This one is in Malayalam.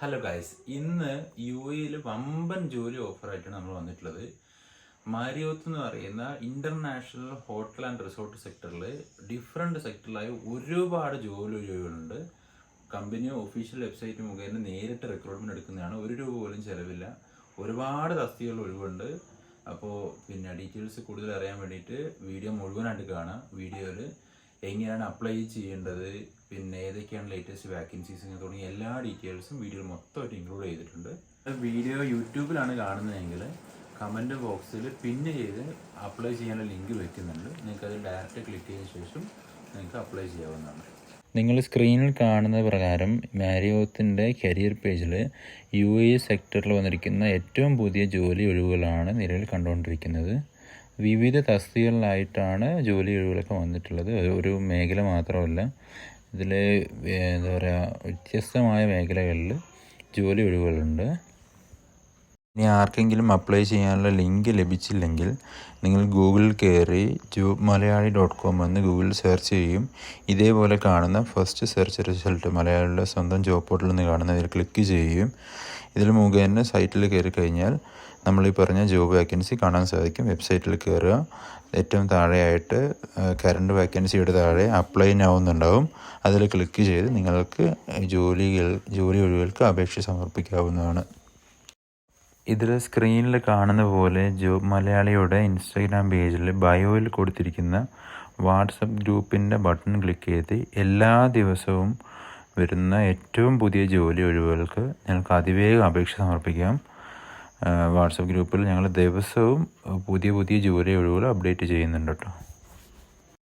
ഹലോ ഗൈസ് ഇന്ന് യു എയിൽ വമ്പൻ ജോലി ഓഫറായിട്ടാണ് നമ്മൾ വന്നിട്ടുള്ളത്. മാരിയോത്ത് എന്ന് പറയുന്ന ഇന്റർനാഷണൽ ഹോട്ടൽ ആൻഡ് റിസോർട്ട് സെക്ടറിൽ ഡിഫറെന്റ് സെക്ടറിലായി ഒരുപാട് ജോലി ഒഴിവുകളുണ്ട്. കമ്പനി ഒഫീഷ്യൽ വെബ്സൈറ്റ് മുഖേന നേരിട്ട് റിക്രൂട്ട്മെന്റ് എടുക്കുന്നതാണ്. ഒരു രൂപ പോലും ചിലവില്ല. ഒരുപാട് തസ്തികൾ ഒഴിവുണ്ട്. അപ്പോൾ പിന്നെ ഡീറ്റെയിൽസ് കൂടുതൽ അറിയാൻ വേണ്ടിയിട്ട് വീഡിയോ മുഴുവനായിട്ട് കാണാം. വീഡിയോയിൽ എങ്ങനെയാണ് അപ്ലൈ ചെയ്യേണ്ടത്? പിന്നെ ഏതൊക്കെയാണ് ലേറ്റസ്റ്റ് വാക്കൻസീസ് തുടങ്ങിയ എല്ലാ ഡീറ്റെയിൽസും വീഡിയോയിൽ മൊത്തമായിട്ട് ഇൻക്ലൂഡ് ചെയ്തിട്ടുണ്ട്. വീഡിയോ യൂട്യൂബിലാണ് കാണുന്നതെങ്കിൽ കമന്റ് ബോക്സിൽ പിന്ന് ചെയ്ത് അപ്ലൈ ചെയ്യാനുള്ള ലിങ്ക് വെക്കുന്നുണ്ട്. നിങ്ങൾക്ക് അത് ഡയറക്റ്റ് ക്ലിക്ക് ചെയ്തതിന് ശേഷം നിങ്ങൾക്ക് അപ്ലൈ ചെയ്യാവുന്നതാണ്. നിങ്ങൾ സ്ക്രീനിൽ കാണുന്ന പ്രകാരം മാരിയോത്തിന്റെ കരിയർ പേജിൽ യു എ സെക്ടറിൽ വന്നിരിക്കുന്ന ഏറ്റവും പുതിയ ജോലി ഒഴിവുകളാണ് നിലവിൽ കണ്ടുകൊണ്ടിരിക്കുന്നത്. വിവിധ തസ്തികളിലായിട്ടാണ് ജോലി ഒഴിവുകളൊക്കെ വന്നിട്ടുള്ളത്. ഒരു മേഖല മാത്രമല്ല. ഇതിൽ എന്താ പറയുക വ്യത്യസ്തമായ മേഖലകളിൽ ജോലി ഒഴിവുകളുണ്ട് ഇനി ആർക്കെങ്കിലും അപ്ലൈ ചെയ്യാനുള്ള ലിങ്ക് ലഭിച്ചില്ലെങ്കിൽ നിങ്ങൾ ഗൂഗിളിൽ കയറി ജോബ് മലയാളി ഡോട്ട് കോം എന്ന് ഗൂഗിളിൽ സെർച്ച് ചെയ്യും. ഇതേപോലെ കാണുന്ന ഫസ്റ്റ് സെർച്ച് റിസൾട്ട് മലയാളിയുടെ സ്വന്തം ജോബ് പോർട്ടലിൽ നിന്ന് കാണുന്നതിൽ ക്ലിക്ക് ചെയ്യും. ഇതിൽ മുഖേന സൈറ്റിൽ കയറി കഴിഞ്ഞാൽ നമ്മൾ ഈ പറഞ്ഞ ജോബ് വേക്കൻസി കാണാൻ സാധിക്കും. വെബ്സൈറ്റിൽ കയറുക. ഏറ്റവും താഴെയായിട്ട് കറണ്ട് വേക്കൻസിയുടെ താഴെ അപ്ലൈ ആവുന്നുണ്ടാവും അതിൽ ക്ലിക്ക് ചെയ്ത് നിങ്ങൾക്ക് ജോലികൾ ജോലി ഒഴിവുകൾക്ക് അപേക്ഷ സമർപ്പിക്കാവുന്നതാണ്. ഇതിൽ സ്ക്രീനിൽ കാണുന്ന പോലെ ജോബ് മലയാളിയുടെ ഇൻസ്റ്റാഗ്രാം പേജിൽ ബയോയിൽ കൊടുത്തിരിക്കുന്ന വാട്സപ്പ് ഗ്രൂപ്പിന്റെ ബട്ടൺ ക്ലിക്ക് ചെയ്ത് എല്ലാ ദിവസവും വരുന്ന ഏറ്റവും പുതിയ ജോലി ഒഴിവുകൾക്ക് ഞങ്ങൾക്ക് അതിവേഗം അപേക്ഷ സമർപ്പിക്കാം. വാട്സപ്പ് ഗ്രൂപ്പിൽ ഞങ്ങൾ ദിവസവും പുതിയ പുതിയ ജോലി ഒഴിവുകൾ അപ്ഡേറ്റ് ചെയ്യുന്നുണ്ട് കേട്ടോ.